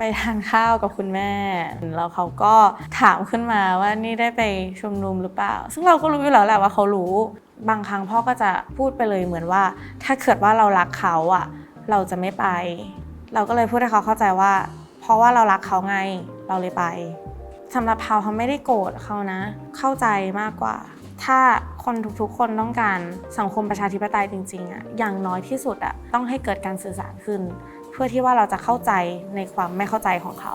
ไปทานข้าวกับคุณแม่ แล้วเขาก็ถามขึ้นมาว่านี่ได้ไปชุมนุมหรือเปล่า ซึ่งเราก็รู้อยู่แล้วแหละว่าเขารู้ บางครั้งพ่อก็จะพูดไปเลยเหมือนว่า ถ้าเกิดว่าเรารักเขาอะเราจะไม่ไป เราก็เลยพูดให้เขาเข้าใจว่า เพราะว่าเรารักเขาไงเราเลยไปสำหรับเขาเขาไม่ได้โกรธเขานะ เข้าใจมากกว่า ถ้าคนทุกๆ คนต้องการสังคมประชาธิปไตยจริงๆอะอย่างน้อยที่สุดอะต้องให้เกิดการสื่อสารขึ้น เพื่อที่ว่าเราจะเข้าใจในความไม่เข้าใจของเขา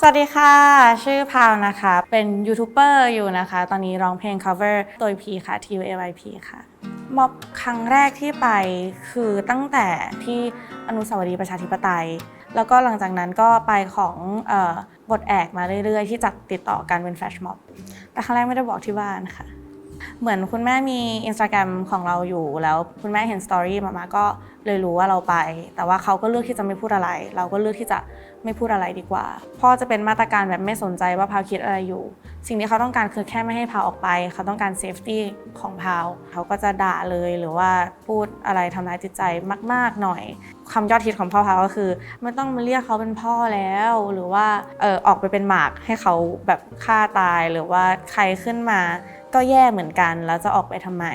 สวัสดีค่ะ ชื่อพาวนะคะ เป็นยูทูบเบอร์อยู่นะคะ ตอนนี้ร้องเพลง cover โดย P ค่ะ T U A Y P ค่ะม็อบครั้งแรกที่ไปคือตั้งแต่ที่อนุสาวรีย์ประชาธิปไตย แล้วก็หลังจากนั้นก็ไปของอบทแอกมาเรื่อยๆ ที่จัดติดต่อกันเป็นแฟชม็อบ แต่ครั้งแรกไม่ได้บอกที่บ้านค่ะ เหมือนคุณแม่มีอินสตาแกรมของเราอยู่ แล้วคุณแม่เห็นสตอรี่มามาก็เลยรู้ว่าเราไป แต่ว่าเขาก็เลือกที่จะไม่พูดอะไร เราก็เลือกที่จะไม่พูดอะไรดีกว่าพ่อจะเป็นมาตรการแบบไม่สนใจว่าพาวคิดอะไรอยู่ สิ่งที่เขาต้องการคือแค่ไม่ให้พาวออกไป เขาต้องการเซฟตี้ของพาวเขาก็จะด่าเลยหรือว่าพูดอะไรทำร้ายจิตใจมาก ๆ หน่อยคำยอดฮิตของพ่อพาวก็คือ ไม่ต้องมาเรียกเขาเป็นพ่อแล้วหรือว่าเออออกไปเป็นหมากให้เขาแบบฆ่าตายหรือว่าใครขึ้นมา ก็แย่เหมือนกัน แล้วจะออกไปทำไม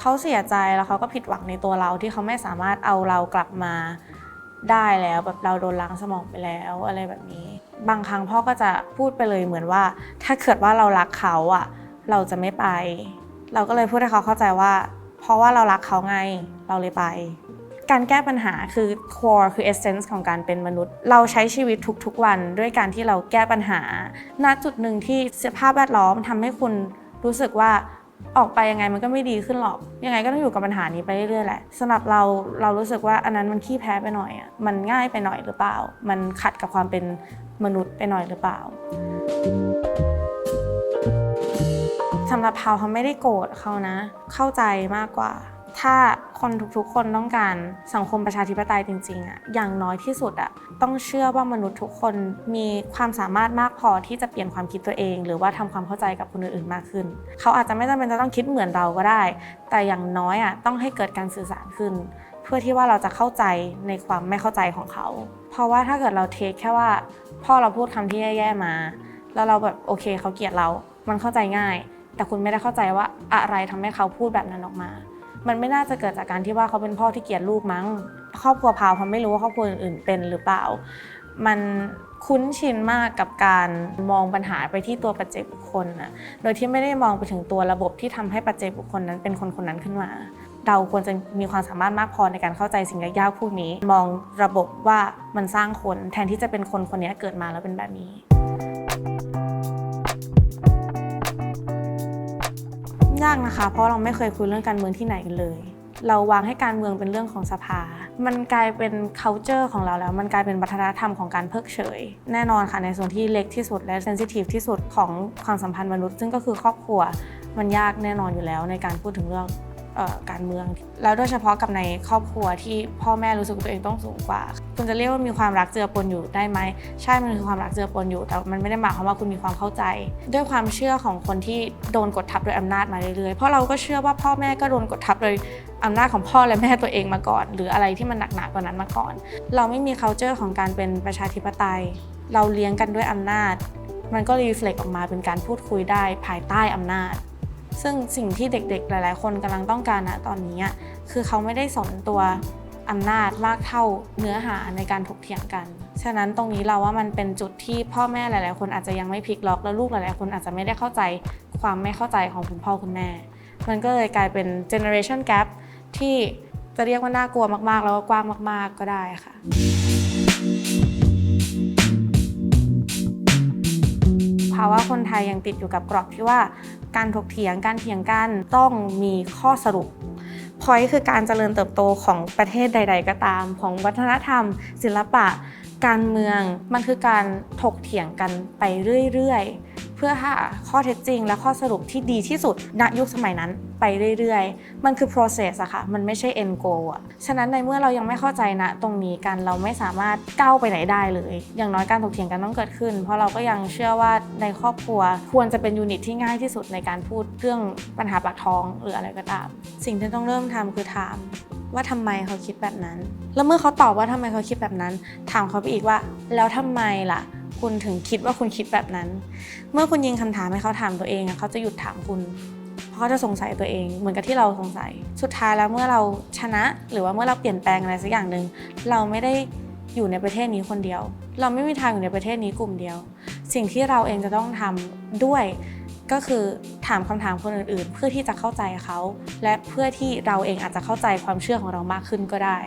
เขาเสียใจแล้วเขาก็ผิดหวังในตัวเราที่เขาไม่สามารถเอาเรากลับมาได้แล้วแบบเราโดนล้างสมองไปแล้วอะไรแบบนี้ บางครั้งพ่อก็จะพูดไปเลยเหมือนว่า ถ้าเกิดว่าเรารักเขาอะ เราจะไม่ไป เราก็เลยพูดให้เขาเข้าใจว่า เพราะว่าเรารักเขาไงเราเลยไป การแก้ปัญหาคือ core คือ essence ของการเป็นมนุษย์ เราใช้ชีวิตทุกๆวันด้วยการที่เราแก้ปัญหา ณจุดหนึ่งที่สภาพแวดล้อมทำให้คุณ รู้สึกว่าออกไปยังไงมันก็ไม่ดีขึ้นหรอก ยังไงก็ต้องอยู่กับปัญหานี้ไปเรื่อยๆแหละสำหรับเราเรารู้สึกว่าอันนั้นมันขี้แพ้ไปหน่อยอะมันง่ายไปหน่อยหรือเปล่า มันขัดกับความเป็นมนุษย์ไปหน่อยหรือเปล่าสำหรับเขาเขาไม่ได้โกรธเขานะ เข้าใจมากกว่า ถ้า คนทุกๆ คนต้องการสังคมประชาธิปไตยจริงๆอะอย่างน้อยที่สุดอะต้องเชื่อว่ามนุษย์ทุกคนมีความสามารถมากพอที่จะเปลี่ยนความคิดตัวเอง หรือว่าทำความเข้าใจกับคนอื่นๆมากขึ้น เขาอาจจะไม่จำเป็นจะต้องคิดเหมือนเราก็ได้ แต่อย่างน้อยอะต้องให้เกิดการสื่อสารขึ้น เพื่อที่ว่าเราจะเข้าใจในความไม่เข้าใจของเขา เพราะว่าถ้าเกิดเราเทคแค่ว่า พ่อเราพูดคำที่แย่ๆมา แล้วเราแบบโอเคเขาเกลียดเรา มันเข้าใจง่าย แต่คุณไม่ได้เข้าใจว่าอะไรทำให้เขาพูดแบบนั้นออกมา มันไม่น่าจะเกิดจากการที่ว่าเขาเป็นพ่อที่เกลียดลูกมั้ง ครอบครัวพาวเขาไม่รู้ว่าครอบครัวอื่นๆเป็นหรือเปล่า มันคุ้นชินมากกับการมองปัญหาไปที่ตัวปัจเจกบุคคลนะโดยที่ไม่ได้มองไปถึงตัวระบบที่ทำให้ปัจเจกบุคคลนั้นเป็นคนคนนั้นขึ้นมา เราควรจะมีความสามารถมากพอในการเข้าใจสิ่งยากๆพวกนี้ มองระบบว่ามันสร้างคนแทนที่จะเป็นคนคนนี้เกิดมาแล้วเป็นแบบนี้ากนะคะ เพราะเราไม่เคยคุยเรื่องการเมืองที่ไหนกันเลย เราวางให้การเมืองเป็นเรื่องของสภา มันกลายเป็น culture ของเราแล้ว มันกลายเป็นวัฒนธรรมของการเพิกเฉย แน่นอนค่ะในส่วนที่เล็กที่สุดและ sensitive ที่สุดของความสัมพันธ์มนุษย์ ซึ่งก็คือครอบครัว มันยากแน่นอนอยู่แล้วในการพูดถึงเรื่อง การเมือง แล้วโดยเฉพาะกับในครอบครัวที่พ่อแม่รู้สึกว่าตัวเองต้องสูงกว่า คุณจะเรียกว่ามีความรักเจือปนอยู่ได้ไหมใช่มันคือความรักเจือปนอยู่ แต่มันไม่ได้หมายความว่าคุณมีความเข้าใจ ด้วยความเชื่อของคนที่โดนกดทับโดยอำนาจมาเรื่อยๆเพราะเราก็เชื่อว่าพ่อแม่ก็โดนกดทับโดยอำนาจของพ่อและแม่ตัวเองมาก่อน หรืออะไรที่มันหนักหนากว่านั้นมาก่อน เราไม่มี culture ของการเป็นประชาธิปไตย เราเลี้ยงกันด้วยอำนาจ มันก็รีเฟล็กออกมาเป็นการพูดคุยได้ภายใต้อำนาจ ซึ่งสิ่งที่เด็กๆ หลาย ๆ คนกำลังต้องการนะตอนนี้คือเขาไม่ได้สนตัวอำนาจมากเท่าเนื้อหาในการถกเถียงกัน ฉะนั้นตรงนี้เราว่ามันเป็นจุดที่พ่อแม่หลาย ๆ คนอาจจะยังไม่พลิกล็อก แล้วลูกหลาย ๆ คนอาจจะไม่ได้เข้าใจความไม่เข้าใจของคุณพ่อคุณแม่ มันก็เลยกลายเป็น generation gap ที่จะเรียกว่าน่ากลัวมาก ๆ แล้วก็กว้างมาก ๆ ก็ได้ค่ะาวะคนไทยยังติดอยู่กับกรอบที่ว่าการถกเถียงการเถียงกันต้องมีข้อสรุปพอยคือการเจริญเติบโตของประเทศใด ๆ ก็ตาม ของวัฒนธรรม ศิลปะ การเมือง มันคือการถกเถียงกันไปเรื่อย ๆ พื่อหาข้อเท็จจริง และข้อสรุปที่ดีที่สุดณยุคสมัยนั้นไปเรื่อยๆ มันคือ process อะค่ะ มันไม่ใช่ end goal อะฉะนั้นในเมื่อเรายังไม่เข้าใจณตรงนี้กันเราไม่สามารถก้าวไปไหนได้เลย อย่างน้อยการถกเถียงกันต้องเกิดขึ้น เพราะเราก็ยังเชื่อว่าในครอบครัวควรจะเป็นยูนิตที่ง่ายที่สุดในการพูดเรื่องปัญหาปากท้องหรืออะไรก็ตาม สิ่งที่ต้องเริ่มทำคือถามว่าทำไมเขาคิดแบบนั้น แล้วเมื่อเขาตอบว่าทำไมเขาคิดแบบนั้น ถามเขาไปอีกว่า แล้วทำไมล่ะ คุณถึงคิดว่าคุณคิดแบบนั้น เมื่อคุณยิงคำถามให้เขาถามตัวเองอะเขาจะหยุดถามคุณ เพราะเขาจะสงสัยตัวเอง เหมือนกับที่เราสงสัย สุดท้ายแล้วเมื่อเราชนะ หรือว่าเมื่อเราเปลี่ยนแปลงอะไรสักอย่างหนึ่งเราไม่ได้อยู่ในประเทศนี้คนเดียว เราไม่มีทางอยู่ในประเทศนี้กลุ่มเดียว สิ่งที่เราเองจะต้องทำด้วยก็คือถามคำถามคนอื่นๆ เพื่อที่จะเข้าใจเขา และเพื่อที่เราเองอาจจะเข้าใจความเชื่อของเรามากขึ้นก็ได้